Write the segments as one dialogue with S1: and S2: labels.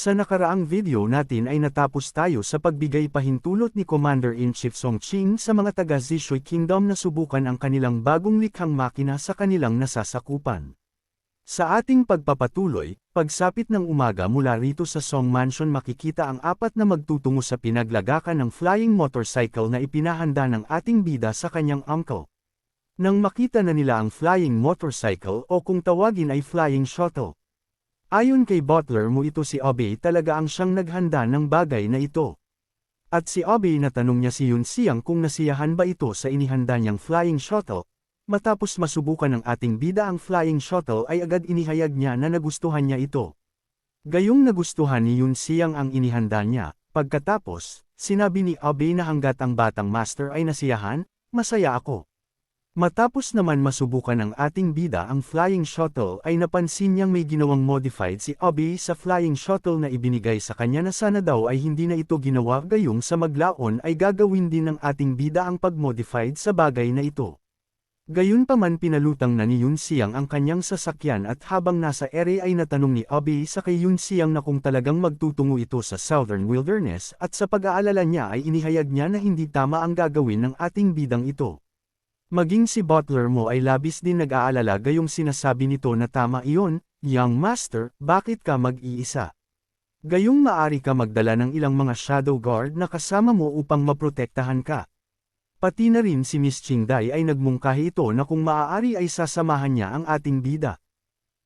S1: Sa nakaraang video natin ay natapos tayo sa pagbigay pahintulot ni Commander-in-Chief Song Ching sa mga taga Zishui Kingdom na subukan ang kanilang bagong likhang makina sa kanilang nasasakupan. Sa ating pagpapatuloy, pagsapit ng umaga mula rito sa Song Mansion makikita ang apat na magtutungo sa pinaglagakan ng flying motorcycle na ipinahanda ng ating bida sa kanyang uncle. Nang makita na nila ang flying motorcycle o kung tawagin ay flying shuttle. Ayon kay Butler mo ito si Obey talaga ang siyang naghanda ng bagay na ito. At si Obey natanong niya si Yun Siang kung nasiyahan ba ito sa inihanda niyang flying shuttle, Matapos masubukan ng ating bida ang flying shuttle ay agad inihayag niya na nagustuhan niya ito. Gayong nagustuhan ni Yun Siyang ang inihanda niya, pagkatapos, sinabi ni Abe na hanggat ang batang master ay nasiyahan, masaya ako. Matapos naman masubukan ng ating bida ang flying shuttle ay napansin niyang may ginawang modified si Abe sa flying shuttle na ibinigay sa kanya na sana daw ay hindi na ito ginawa gayong sa maglaon ay gagawin din ng ating bida ang pag-modified sa bagay na ito. Gayunpaman pinalutang na ni Yun Siang ang kanyang sasakyan at habang nasa ere ay natanong ni Obi sa kay Yun Siang na kung talagang magtutungo ito sa Southern Wilderness at sa pag-aalala niya ay inihayag niya na hindi tama ang gagawin ng ating bidang ito. Maging si Butler mo ay labis din nag-aalala gayong sinasabi nito na tama iyon, Young Master, bakit ka mag-iisa? Gayong maari ka magdala ng ilang mga shadow guard na kasama mo upang maprotektahan ka. Pati na rin si Miss Chingday ay nagmungkahi ito na kung maaari ay sasamahan niya ang ating bida.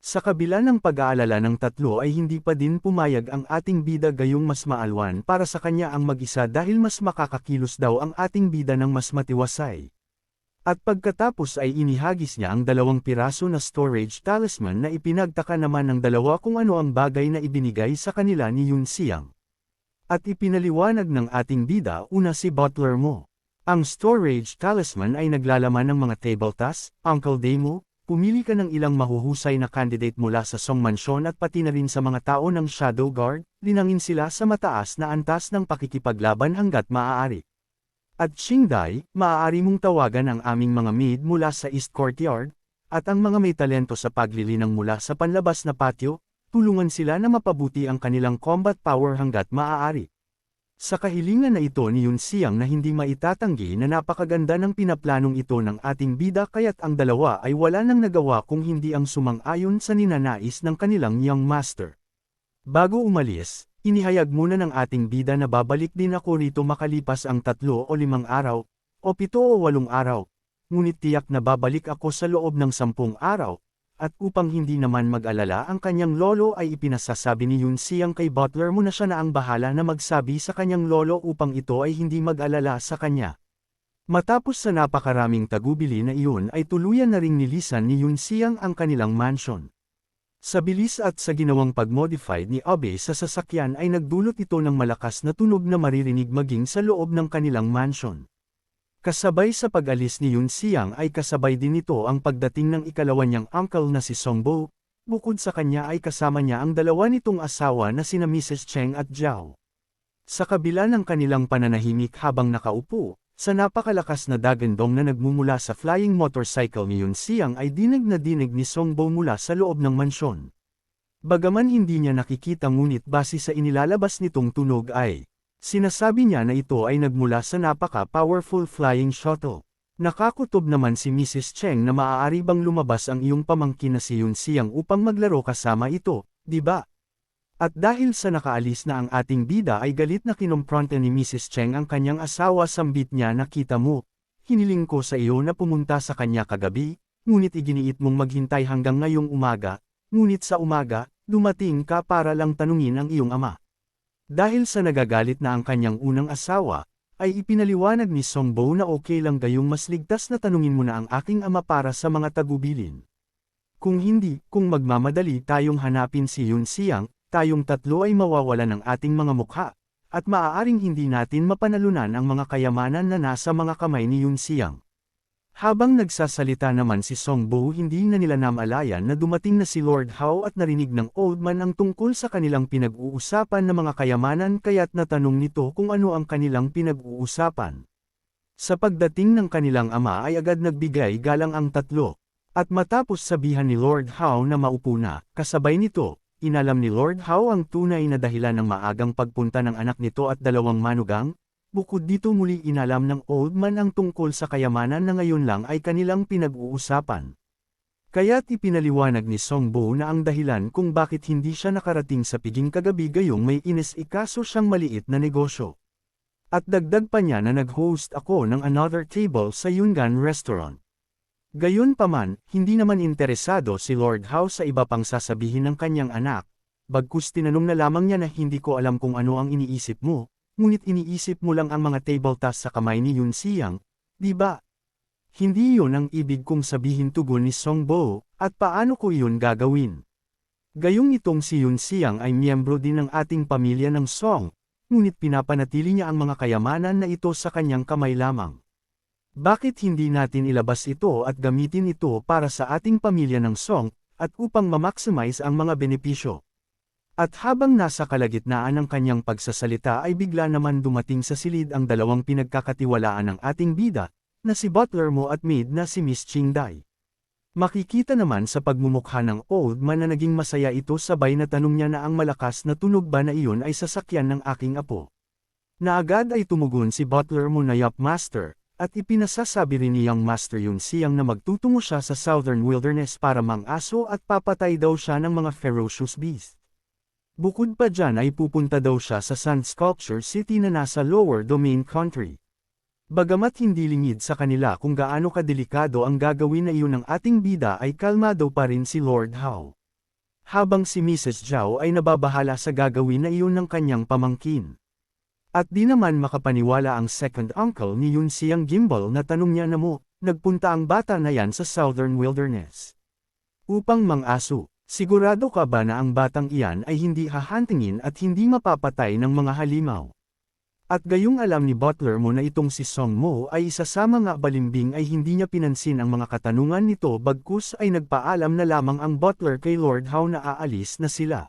S1: Sa kabila ng pag-aalala ng tatlo ay hindi pa din pumayag ang ating bida gayong mas maalwan para sa kanya ang mag-isa dahil mas makakakilos daw ang ating bida ng mas matiwasay. At pagkatapos ay inihagis niya ang dalawang piraso na storage talisman na ipinagtaka naman ng dalawa kung ano ang bagay na ibinigay sa kanila ni Yun Siang. At ipinaliwanag ng ating bida una si Butler mo. Ang storage talisman ay naglalaman ng mga table task, Uncle Demo, pumili ka ng ilang mahuhusay na candidate mula sa Song Mansion at pati na rin sa mga tao ng Shadow Guard, linangin sila sa mataas na antas ng pakikipaglaban hanggat maaari. At Qingdai, maaari mong tawagan ang aming mga maid mula sa East Courtyard, at ang mga may talento sa paglilinang mula sa panlabas na patio, tulungan sila na mapabuti ang kanilang combat power hanggat maaari. Sa kahilingan na ito ni Yun Siang na hindi maitatanggi na napakaganda ng pinaplanong ito ng ating bida kaya't ang dalawa ay wala nang nagawa kung hindi ang sumang-ayon sa ninanais ng kanilang young master. Bago umalis, inihayag muna ng ating bida na babalik din ako rito makalipas ang tatlo o limang araw, o pito o walong araw, ngunit tiyak na babalik ako sa loob ng sampung araw, at upang hindi naman mag-alala ang kanyang lolo ay ipinasasabi ni Yun Siyang kay Butler mo na siya na ang bahala na magsabi sa kanyang lolo upang ito ay hindi mag-alala sa kanya. Matapos sa napakaraming tagubili na iyon ay tuluyan na ring nilisan ni Yun Siyang ang kanilang mansion. Sa bilis at sa ginawang pag-modified ni Abe sa sasakyan ay nagdulot ito ng malakas na tunog na maririnig maging sa loob ng kanilang mansion. Kasabay sa pag-alis ni Yun Siang ay kasabay din nito ang pagdating ng ikalawa niyang uncle na si Songbo, bukod sa kanya ay kasama niya ang dalawa nitong asawa na sina Mrs. Cheng at Zhao. Sa kabila ng kanilang pananahimik habang nakaupo, sa napakalakas na dagandong na nagmumula sa flying motorcycle ni Yun Siang ay dinig na dinig ni Songbo mula sa loob ng mansyon. Bagaman hindi niya nakikita ngunit base sa inilalabas nitong tunog ay, Sinasabi niya na ito ay nagmula sa napaka-powerful flying shuttle. Nakakutob naman si Mrs. Cheng na maaari bang lumabas ang iyong pamangkin na si Yun Siang upang maglaro kasama ito, di ba? At dahil sa nakaalis na ang ating bida ay galit na kinumpronta ni Mrs. Cheng ang kanyang asawa sambit niya na kita mo, hiniling ko sa iyo na pumunta sa kanya kagabi, ngunit iginiit mong maghintay hanggang ngayong umaga, ngunit sa umaga, dumating ka para lang tanungin ang iyong ama. Dahil sa nagagalit na ang kanyang unang asawa, ay ipinaliwanag ni Songbo na okay lang gayong mas ligtas na tanungin mo na ang aking ama para sa mga tagubilin. Kung hindi, kung magmamadali tayong hanapin si Yun Siang, tayong tatlo ay mawawala ng ating mga mukha, at maaaring hindi natin mapanalunan ang mga kayamanan na nasa mga kamay ni Yun Siang. Habang nagsasalita naman si Song Bo hindi na nila namalayan na dumating na si Lord Hao at narinig ng old man ang tungkol sa kanilang pinag-uusapan na mga kayamanan kaya't natanong nito kung ano ang kanilang pinag-uusapan. Sa pagdating ng kanilang ama ay agad nagbigay galang ang tatlo. At matapos sabihan ni Lord Hao na maupo na, kasabay nito, inalam ni Lord Howe ang tunay na dahilan ng maagang pagpunta ng anak nito at dalawang manugang, bukod dito muli inalam ng old man ang tungkol sa kayamanan na ngayon lang ay kanilang pinag-uusapan. Kaya't ipinaliwanag ni Songbo na ang dahilan kung bakit hindi siya nakarating sa piging kagabi gayong may inis-ikaso siyang maliit na negosyo. At dagdag pa niya na nag-host ako ng another table sa Yungan Restaurant. Gayon paman, hindi naman interesado si Lord Howe sa iba pang sasabihin ng kanyang anak, bagkus tinanong na lamang niya na hindi ko alam kung ano ang iniisip mo, ngunit iniisip mo lang ang mga table tasks sa kamay ni Yun Siyang, di ba? Hindi yun ang ibig kong sabihin tugon ni Song Bo, at paano ko yun gagawin? Gayong itong si Yun Siyang ay miyembro din ng ating pamilya ng Song, ngunit pinapanatili niya ang mga kayamanan na ito sa kanyang kamay lamang. Bakit hindi natin ilabas ito at gamitin ito para sa ating pamilya ng Song, at upang ma-maximize ang mga benepisyo? At habang nasa kalagitnaan ng kanyang pagsasalita ay bigla naman dumating sa silid ang dalawang pinagkakatiwalaan ng ating bida, na si butler mo at maid na si Miss Chingday. Makikita naman sa pagmumukha ng old man na naging masaya ito sabay na tanong niya na ang malakas na tunog ba na iyon ay sasakyan ng aking apo. Na agad ay tumugon si butler mo na Yup Master, at ipinasasabi rin niyang Master yun siyang na magtutungo siya sa Southern Wilderness para mang-aso at papatay daw siya ng mga ferocious beast. Bukod pa dyan ay pupunta daw siya sa Sun Sculpture City na nasa Lower Domain Country. Bagamat hindi lingid sa kanila kung gaano kadelikado ang gagawin na iyon ng ating bida ay kalmado pa rin si Lord Howe. Habang si Mrs. Zhao ay nababahala sa gagawin na iyon ng kanyang pamangkin. At di naman makapaniwala ang second uncle ni Yun Siang Gimbal na tanong niya na mo, nagpunta ang bata na yan sa Southern Wilderness. Upang mang-aso, sigurado ka ba na ang batang iyan ay hindi hahantingin at hindi mapapatay ng mga halimaw? At gayong alam ni Butler mo na itong si Song Mo ay isa sa mga balimbing ay hindi niya pinansin ang mga katanungan nito bagkus ay nagpaalam na lamang ang Butler kay Lord Howe na aalis na sila.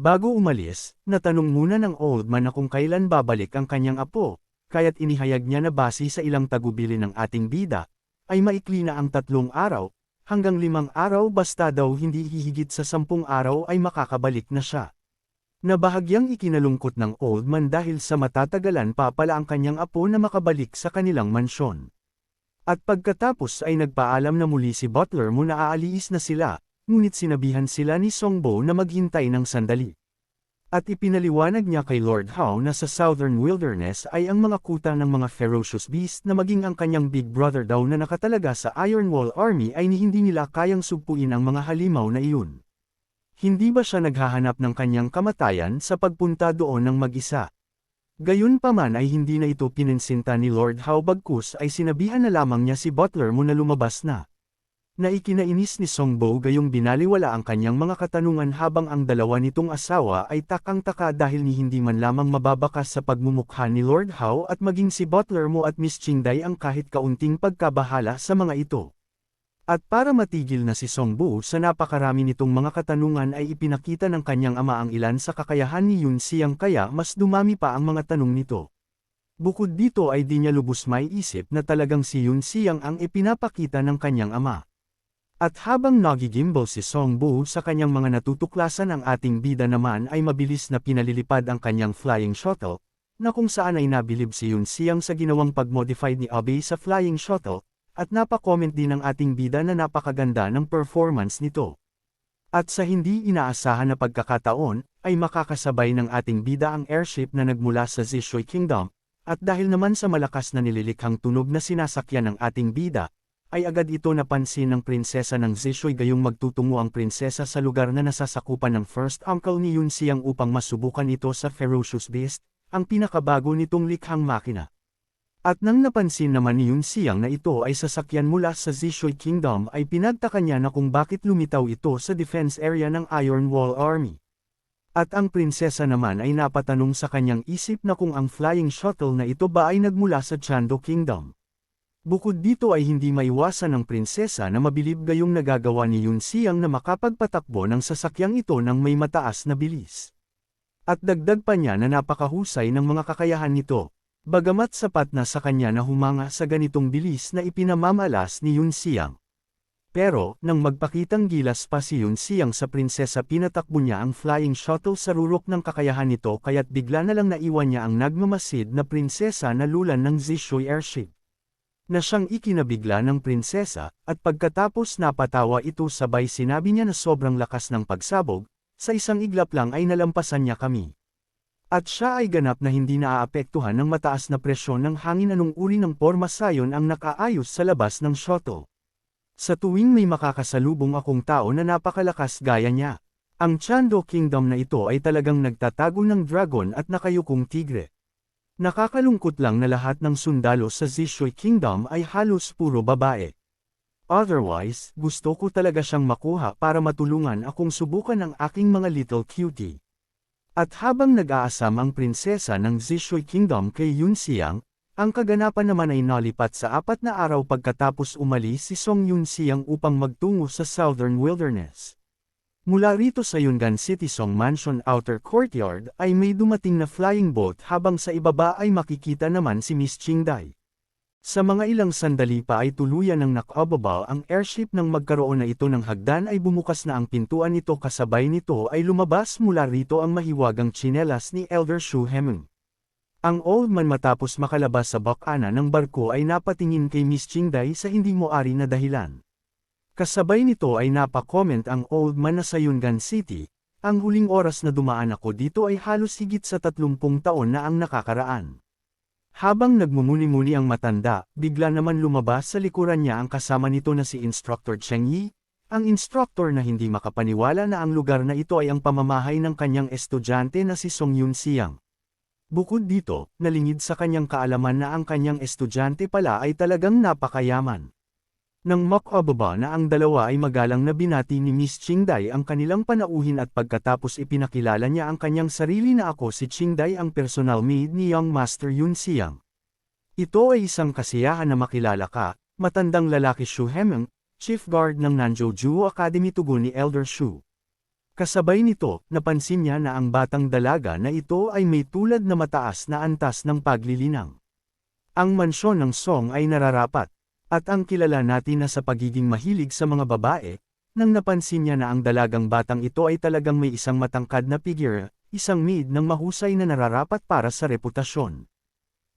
S1: Bago umalis, natanong muna ng old man na kung kailan babalik ang kanyang apo, kaya't inihayag niya na base sa ilang tagubili ng ating bida, ay maikli na ang tatlong araw, hanggang limang araw basta daw hindi hihigit sa sampung araw ay makakabalik na siya. Na bahagyang ikinalungkot ng old man dahil sa matatagalan pa pala ang kanyang apo na makabalik sa kanilang mansyon. At pagkatapos ay nagpaalam na muli si Butler mo na aaliis na sila, ngunit sinabihan sila ni Songbo na maghintay ng sandali. At ipinaliwanag niya kay Lord Howe na sa Southern Wilderness ay ang mga kuta ng mga ferocious beast na maging ang kanyang big brother daw na nakatalaga sa Iron Wall Army ay hindi nila kayang sugpuin ang mga halimaw na iyon. Hindi ba siya naghahanap ng kanyang kamatayan sa pagpunta doon ng mag-isa? Gayunpaman ay hindi na ito pinensinta ni Lord Howe bagkus ay sinabihan na lamang niya si Butler mo na lumabas na. Naikinainis ni Songbo gayong binaliwala ang kanyang mga katanungan habang ang dalawa nitong asawa ay takang-taka dahil ni hindi man lamang mababakas sa pagmumukha ni Lord Howe at maging si Butler mo at Miss Chingday ang kahit kaunting pagkabahala sa mga ito. At para matigil na si Songbu sa napakarami nitong mga katanungan ay ipinakita ng kanyang ama ang ilan sa kakayahan ni Yun Siyang kaya mas dumami pa ang mga tanong nito. Bukod dito ay di niya lubos may isip na talagang si Yun Siyang ang ipinapakita ng kanyang ama. At habang nagigimbal si Songbu sa kanyang mga natutuklasan ang ating bida naman ay mabilis na pinalilipad ang kanyang flying shuttle, na kung saan ay nabilib si Yun Siyang sa ginawang pag-modify ni Abe sa flying shuttle, at napakomment din ng ating bida na napakaganda ng performance nito. At sa hindi inaasahan na pagkakataon, ay makakasabay ng ating bida ang airship na nagmula sa Zishui Kingdom, at dahil naman sa malakas na nililikhang tunog na sinasakyan ng ating bida, ay agad ito napansin ng prinsesa ng Zishui gayong magtutungo ang prinsesa sa lugar na nasasakupan ng first uncle ni Yun Siyang upang masubukan ito sa Ferocious Beast, ang pinakabago nitong likhang makina. At nang napansin naman ni Yun Siyang na ito ay sasakyan mula sa Zishui Kingdom ay pinagtaka niya na kung bakit lumitaw ito sa defense area ng Iron Wall Army. At ang prinsesa naman ay napatanong sa kanyang isip na kung ang flying shuttle na ito ba ay nagmula sa Chando Kingdom. Bukod dito ay hindi maiwasan ng prinsesa na mabilib gayong nagagawa ni Yun Siyang na makapagpatakbo ng sasakyang ito ng may mataas na bilis. At dagdag pa niya na napakahusay ng mga kakayahan nito, Bagamat sapat na sa kanya na humanga sa ganitong bilis na ipinamamalas ni Yun Siyang. Pero, nang magpakitang gilas pa si Yun Siyang sa prinsesa pinatakbo niya ang flying shuttle sa rurok ng kakayahan nito kaya't bigla na lang naiwan niya ang nagmamasid na prinsesa na lulan ng Zishui airship. Na siyang ikinabigla ng prinsesa, at pagkatapos napatawa ito sabay sinabi niya na sobrang lakas ng pagsabog, sa isang iglap lang ay nalampasan niya kami. At siya ay ganap na hindi naaapektuhan ng mataas na presyon ng hangin anong uri ng porma sayon ang nakaayos sa labas ng shuttle. Sa tuwing may makakasalubong akong tao na napakalakas gaya niya. Ang Chando Kingdom na ito ay talagang nagtatago ng dragon at nakayukong tigre. Nakakalungkot lang na lahat ng sundalo sa Zishui Kingdom ay halos puro babae. Otherwise, gusto ko talaga siyang makuha para matulungan akong subukan ang aking mga little cutie. At habang nag-aasam ang prinsesa ng Zishui Kingdom kay Yun Xiang, ang kaganapan naman ay nalipat sa apat na araw pagkatapos umalis si Song Yun Xiang upang magtungo sa Southern Wilderness. Mula rito sa Yungan City Song Mansion Outer Courtyard ay may dumating na flying boat habang sa ibaba ay makikita naman si Miss Qingdai. Sa mga ilang sandali pa ay tuluyan ng nakababa ang airship nang magkaroon na ito ng hagdan ay bumukas na ang pintuan nito kasabay nito ay lumabas mula rito ang mahiwagang tsinelas ni Elder Shu Hemeng. Ang old man matapos makalabas sa bakana ng barko ay napatingin kay Miss Qingdai sa hindi moari na dahilan. Kasabay nito ay napakomment ang old man na sa Yungan City, ang huling oras na dumaan ako dito ay halos higit sa 30 taon na ang nakakaraan. Habang nagmumuni-muni ang matanda, bigla naman lumabas sa likuran niya ang kasama nito na si Instructor Cheng Yi, ang instructor na hindi makapaniwala na ang lugar na ito ay ang pamamahay ng kanyang estudyante na si Song Yun Siang. Bukod dito, nalingid sa kanyang kaalaman na ang kanyang estudyante pala ay talagang napakayaman. Nang makababa na ang dalawa ay magalang na binati ni Miss Qingdai ang kanilang panauhin at pagkatapos ipinakilala niya ang kanyang sarili na ako si Qingdai ang personal maid ni Young Master Yun Xiang. Ito ay isang kasiyahan na makilala ka, matandang lalaki Shu Hemeng, Chief Guard ng Nanzhouju Academy tugon ni Elder Shu. Kasabay nito, napansin niya na ang batang dalaga na ito ay may tulad na mataas na antas ng paglilinang. Ang mansyon ng Song ay nararapat, at ang kilala natin na sa pagiging mahilig sa mga babae, nang napansin niya na ang dalagang batang ito ay talagang may isang matangkad na figure, isang mid ng mahusay na nararapat para sa reputasyon.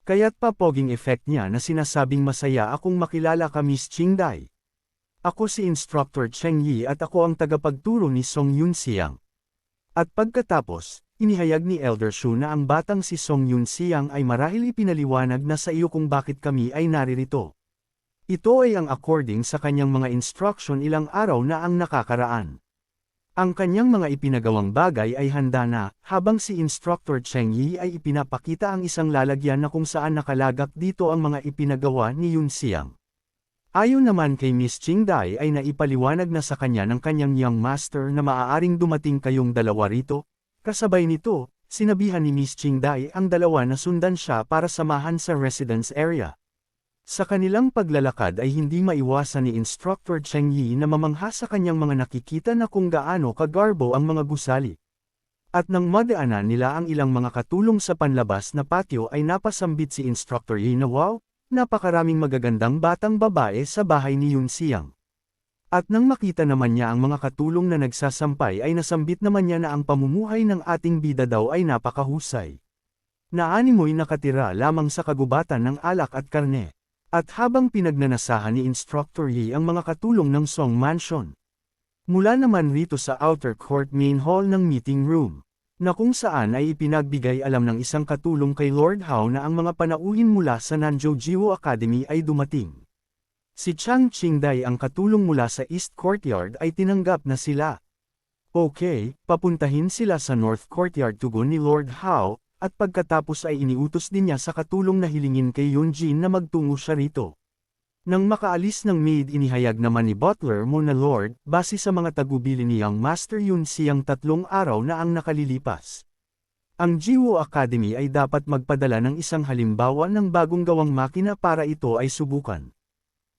S1: Kaya't papoging effect niya na sinasabing masaya akong makilala ka Miss Qingdai. Ako si Instructor Cheng Yi at ako ang tagapagturo ni Song Yun Xiang. At pagkatapos, inihayag ni Elder Shu na ang batang si Song Yun Xiang ay marahil ipinaliwanag na sa iyo kung bakit kami ay naririto. Ito ay ang according sa kanyang mga instruction ilang araw na ang nakakaraan. Ang kanyang mga ipinagawang bagay ay handa na, habang si Instructor Cheng Yi ay ipinapakita ang isang lalagyan na kung saan nakalagak dito ang mga ipinagawa ni Yun Xiang. Ayon naman kay Miss Qingdai ay naipaliwanag na sa kanya ng kanyang young master na maaaring dumating kayong dalawa rito, kasabay nito, sinabihan ni Miss Qingdai ang dalawa na sundan siya para samahan sa residence area. Sa kanilang paglalakad ay hindi maiwasan ni Instructor Cheng Yi na mamangha sa kanyang mga nakikita na kung gaano kagarbo ang mga gusali. At nang madaanan nila ang ilang mga katulong sa panlabas na patio ay napasambit si Instructor Yi na wow, napakaraming magagandang batang babae sa bahay ni Yun Xiang. At nang makita naman niya ang mga katulong na nagsasampay ay nasambit naman niya na ang pamumuhay ng ating bida daw ay napakahusay. Naanimoy nakatira lamang sa kagubatan ng alak at karne. At habang pinagnanasahan ni Instructor Yi ang mga katulong ng Song Mansion. Mula naman rito sa outer court main hall ng meeting room, na kung saan ay ipinagbigay alam ng isang katulong kay Lord Hao na ang mga panauhin mula sa Nanzhou Jiwo Academy ay dumating. Si Chang Qingdai ang katulong mula sa East Courtyard ay tinanggap na sila. Okay, papuntahin sila sa North Courtyard tugon ni Lord Hao, at pagkatapos ay iniutos din niya sa katulong na hilingin kay Yunjin na magtungo siya rito. Nang makaalis ng maid inihayag naman ni Butler mo na Lord, base sa mga tagubili ni Young Master Yun siyang tatlong araw na ang nakalilipas. Ang Jiwo Academy ay dapat magpadala ng isang halimbawa ng bagong gawang makina para ito ay subukan.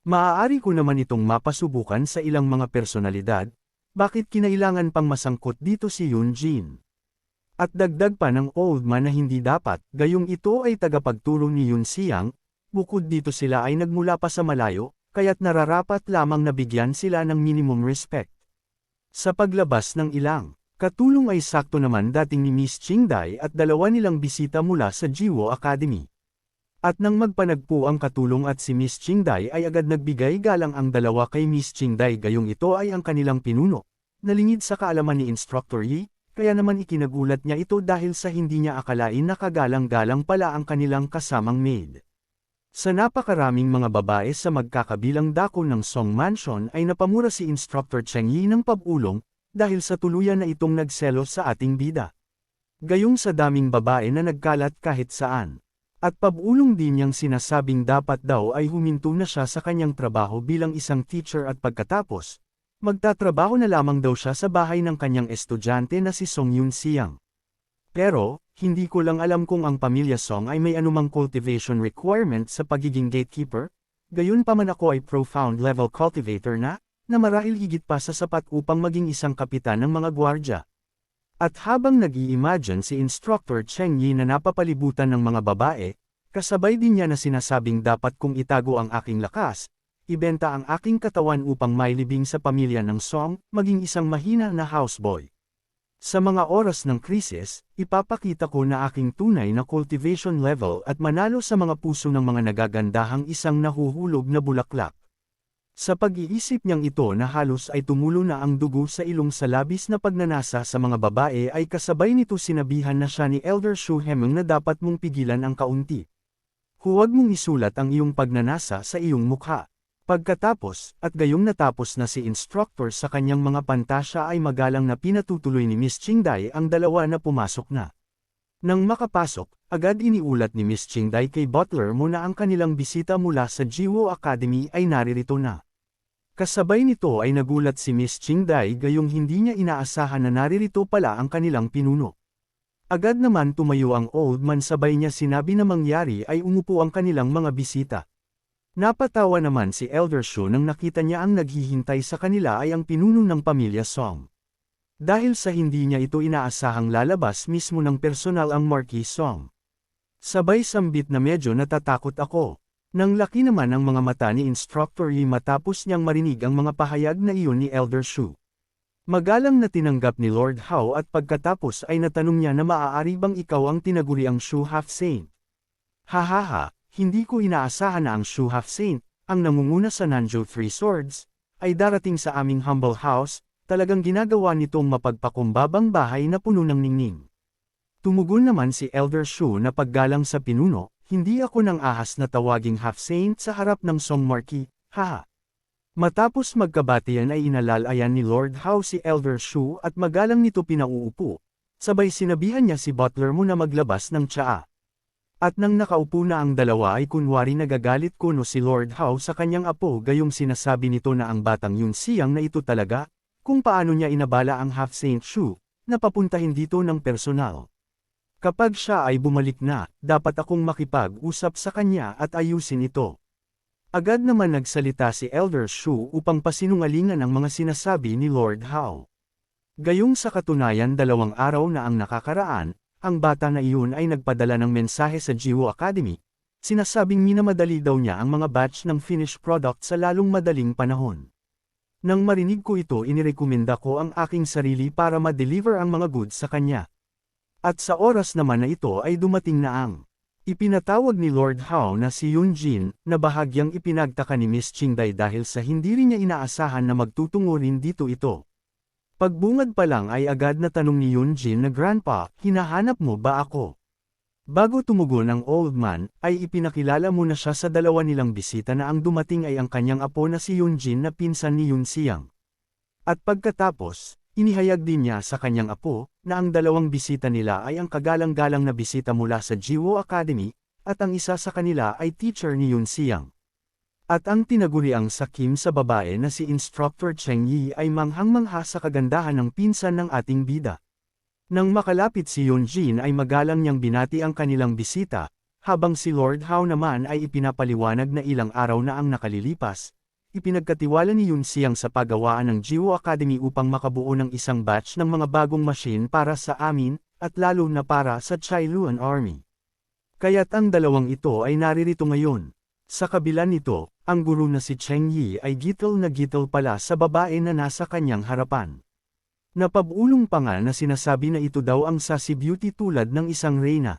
S1: Maaari ko naman itong mapasubukan sa ilang mga personalidad, bakit kinailangan pang masangkot dito si Yun Jin? At dagdag pa ng old man na hindi dapat, gayong ito ay tagapagturo ni Yun Xiang, bukod dito sila ay nagmula pa sa malayo, kaya't nararapat lamang na bigyan sila ng minimum respect. Sa paglabas ng ilang, katulong ay sakto naman dating ni Miss Chingday at dalawa nilang bisita mula sa Jiwo Academy. At nang magpanagpo ang katulong at si Miss Chingday ay agad nagbigay galang ang dalawa kay Miss Chingday gayong ito ay ang kanilang pinuno. Nalingid sa kaalaman ni Instructor Yi, kaya naman ikinagulat niya ito dahil sa hindi niya akalain na kagalang-galang pala ang kanilang kasamang maid. Sa napakaraming mga babae sa magkakabilang dako ng Song Mansion ay napamura si Instructor Cheng Yi ng pabulong, dahil sa tuluyan na itong nagselos sa ating bida. Gayong sa daming babae na nagkalat kahit saan. At pabulong din niyang sinasabing dapat daw ay huminto na siya sa kanyang trabaho bilang isang teacher at pagkatapos, magtatrabaho na lamang daw siya sa bahay ng kanyang estudyante na si Song Yun Siang. Pero, hindi ko lang alam kung ang pamilya Song ay may anumang cultivation requirement sa pagiging gatekeeper, gayon pa man ako ay profound level cultivator na, na marahil higit pa sa sapat upang maging isang kapitan ng mga gwardya. At habang nag-i-imagine si Instructor Cheng Yi na napapalibutan ng mga babae, kasabay din niya na sinasabing dapat kong itago ang aking lakas, ibenta ang aking katawan upang mailibing sa pamilya ng Song, maging isang mahina na houseboy. Sa mga oras ng krisis, ipapakita ko na aking tunay na cultivation level at manalo sa mga puso ng mga nagagandahang isang nahuhulog na bulaklak. Sa pag-iisip niyang ito na halos ay tumulo na ang dugo sa ilong sa labis na pagnanasa sa mga babae ay kasabay nito sinabihan na siya ni Elder Shu Hemeng na dapat mong pigilan ang kaunti. Huwag mong isulat ang iyong pagnanasa sa iyong mukha. Pagkatapos, at gayong natapos na si instructor sa kanyang mga pantasya ay magalang na pinatutuloy ni Miss Chingday ang dalawa na pumasok na. Nang makapasok, agad iniulat ni Miss Chingday kay Butler mo na ang kanilang bisita mula sa Jiwo Academy ay naririto na. Kasabay nito ay nagulat si Miss Chingday gayong hindi niya inaasahan na naririto pala ang kanilang pinuno. Agad naman tumayo ang old man sabay niya sinabi na mangyari ay umupo ang kanilang mga bisita. Napatawa naman si Elder Shu nang nakita niya ang naghihintay sa kanila ay ang pinuno ng pamilya Song. Dahil sa hindi niya ito inaasahang lalabas mismo ng personal ang Marquis Song. Sabay sambit na medyo natatakot ako. Nang laki naman ang mga mata ni Instructor Yi matapos niyang marinig ang mga pahayag na iyon ni Elder Shu. Magalang na tinanggap ni Lord Hao at pagkatapos ay natanong niya na maaari bang ikaw ang tinaguriang Shu Half Saint. Hahaha, hindi ko inaasahan na ang Shu Half Saint, ang nangunguna sa Nanzhou Three Swords, ay darating sa aming humble house, talagang ginagawa nitong mapagpakumbabang bahay na puno ng ningning. Tumugon naman si Elder Shu na paggalang sa pinuno, hindi ako nang ahas na tawaging half-saint sa harap ng Song Marquis, haha. Matapos magkabatian ay inalalayan ni Lord Hao si Elder Shu at magalang nito pinauupo. Sabay sinabihan niya si butler mo na maglabas ng tsaa. At nang nakaupo na ang dalawa ay kunwari nagagalit kuno si Lord Hao sa kanyang apo gayong sinasabi nito na ang batang yun siyang na ito talaga, kung paano niya inabala ang half-saint Shu, na papuntahin dito ng personal. Kapag siya ay bumalik na, dapat akong makipag-usap sa kanya at ayusin ito. Agad naman nagsalita si Elder Shu upang pasinungalingan ang mga sinasabi ni Lord Hao. Gayong sa katunayan dalawang araw na ang nakakaraan, ang bata na iyon ay nagpadala ng mensahe sa Jiwo Academy, sinasabing minamadali daw niya ang mga batch ng finished product sa lalong madaling panahon. Nang marinig ko ito inirekomenda ko ang aking sarili para ma-deliver ang mga goods sa kanya. At sa oras naman na ito ay dumating na ang ipinatawag ni Lord Hao na si Yun Jin, na bahagyang ipinagtaka ni Miss Qingdai dahil sa hindi rin niya inaasahan na magtutungo rin dito ito. Pagbungad pa lang ay agad na tanong ni Yun Jin na Grandpa, hinahanap mo ba ako? Bago tumugon ang old man, ay ipinakilala muna siya sa dalawa nilang bisita na ang dumating ay ang kanyang apo na si Yun Jin na pinsan ni Yun Siang. At pagkatapos, Inihayag din niya sa kanyang apo, na ang dalawang bisita nila ay ang kagalang-galang na bisita mula sa Jiwo Academy, at ang isa sa kanila ay teacher ni Yun Siang. At ang tinaguriang sakim sa babae na si Instructor Cheng Yi ay manghang-mangha sa kagandahan ng pinsan ng ating bida. Nang makalapit si Yun Jin ay magalang niyang binati ang kanilang bisita, habang si Lord Hao naman ay ipinapaliwanag na ilang araw na ang nakalilipas, Ipinagkatiwala ni Yun Siang sa paggawaan ng Jiwo Academy upang makabuo ng isang batch ng mga bagong machine para sa amin, at lalo na para sa Chailuan Army. Kaya't ang dalawang ito ay naririto ngayon. Sa kabila nito, ang guru na si Cheng Yi ay gitle na gitle pala sa babae na nasa kanyang harapan. Napabulong pa nga na sinasabi na ito daw ang sassy beauty tulad ng isang reyna.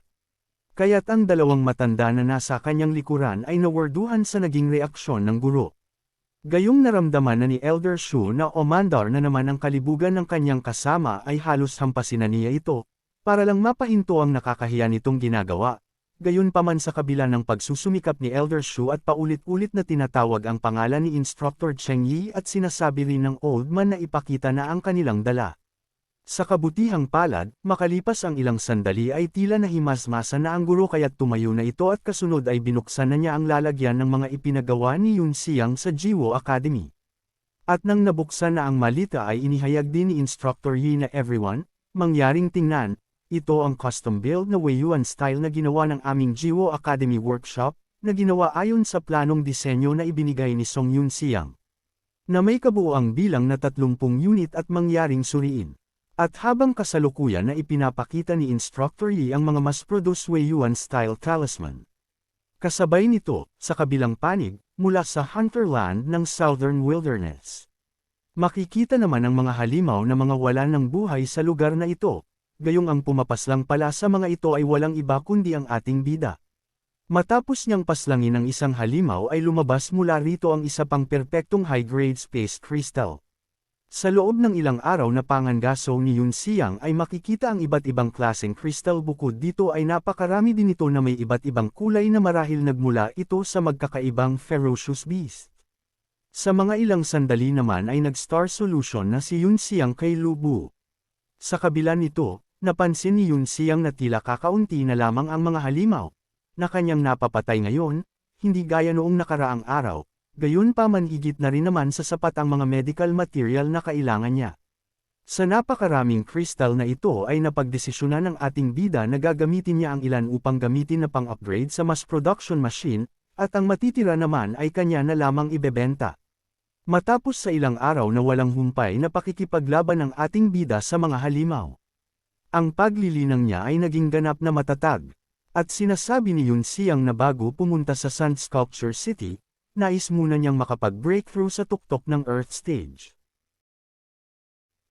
S1: Kaya't ang dalawang matanda na nasa kanyang likuran ay nawarduhan sa naging reaksyon ng guro. Gayong naramdaman na ni Elder Shu na omandar na naman ang kalibugan ng kanyang kasama ay halos hampasin na niya ito, para lang mapahinto ang nakakahiya nitong ginagawa. Gayunpaman sa kabila ng pagsusumikap ni Elder Shu at paulit-ulit na tinatawag ang pangalan ni Instructor Cheng Yi at sinasabi rin ng old man na ipakita na ang kanilang dala. Sa kabutihang palad, makalipas ang ilang sandali ay tila nahimasmasa na ang guro kaya't tumayo na ito at kasunod ay binuksan na niya ang lalagyan ng mga ipinagawa ni Yun Siang sa Jiwo Academy. At nang nabuksan na ang malita ay inihayag din ni Instructor Yi na everyone, mangyaring tingnan, ito ang custom-build na Weiyuan style na ginawa ng aming Jiwo Academy Workshop, na ginawa ayon sa planong disenyo na ibinigay ni Song Yun Siang. Na may kabuoang bilang na 30 unit at mangyaring suriin. At habang kasalukuyan na ipinapakita ni Instructor Yi ang mga mass-produced Weiyuan style talisman. Kasabay nito, sa kabilang panig, mula sa Hunterland ng Southern Wilderness. Makikita naman ang mga halimaw na mga wala ng buhay sa lugar na ito, gayong ang pumapaslang pala sa mga ito ay walang iba kundi ang ating bida. Matapos niyang paslangin ang isang halimaw ay lumabas mula rito ang isa pang perpektong high-grade space crystal. Sa loob ng ilang araw na pangangaso ni Yun Siang ay makikita ang iba't ibang klaseng crystal bukod dito ay napakarami din ito na may iba't ibang kulay na marahil nagmula ito sa magkakaibang ferocious beast. Sa mga ilang sandali naman ay nag-star solution na si Yun Siang kay Lubu. Sa kabila nito, Napansin ni Yun Siyang na tila kakaunti na lamang ang mga halimaw, na kanyang napapatay ngayon, hindi gaya noong nakaraang araw, gayon pa man higit na rin naman sa sapat ang mga medical material na kailangan niya. Sa napakaraming kristal na ito ay napagdesisyonan ng ating bida na gagamitin niya ang ilan upang gamitin na pang-upgrade sa mass production machine, at ang matitira naman ay kanya na lamang ibebenta. Matapos sa ilang araw na walang humpay na pakikipaglaban ng ating bida sa mga halimaw. Ang paglilinang niya ay naging ganap na matatag, at sinasabi ni Yun Siyang na bago pumunta sa Sun Sculpture City, nais muna niyang makapag-breakthrough sa tuktok ng Earth Stage.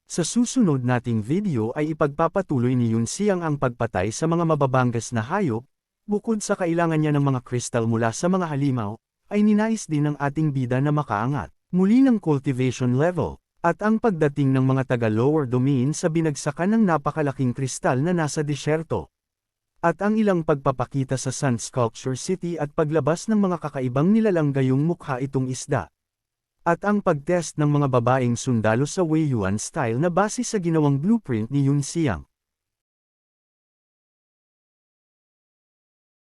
S1: Sa susunod nating video ay ipagpapatuloy ni Yun Siyang ang pagpatay sa mga mababanggas na hayop, bukod sa kailangan niya ng mga kristal mula sa mga halimaw, ay ninais din ng ating bida na makaangat, muli ng cultivation level, at ang pagdating ng mga taga-lower domain sa binagsakan ng napakalaking kristal na nasa disyerto. At ang ilang pagpapakita sa Sun Sculpture City at paglabas ng mga kakaibang nilalang gayong mukha itong isda. At ang pagtest ng mga babaeng sundalo sa Weiyuan style na base sa ginawang blueprint ni Yun Siang.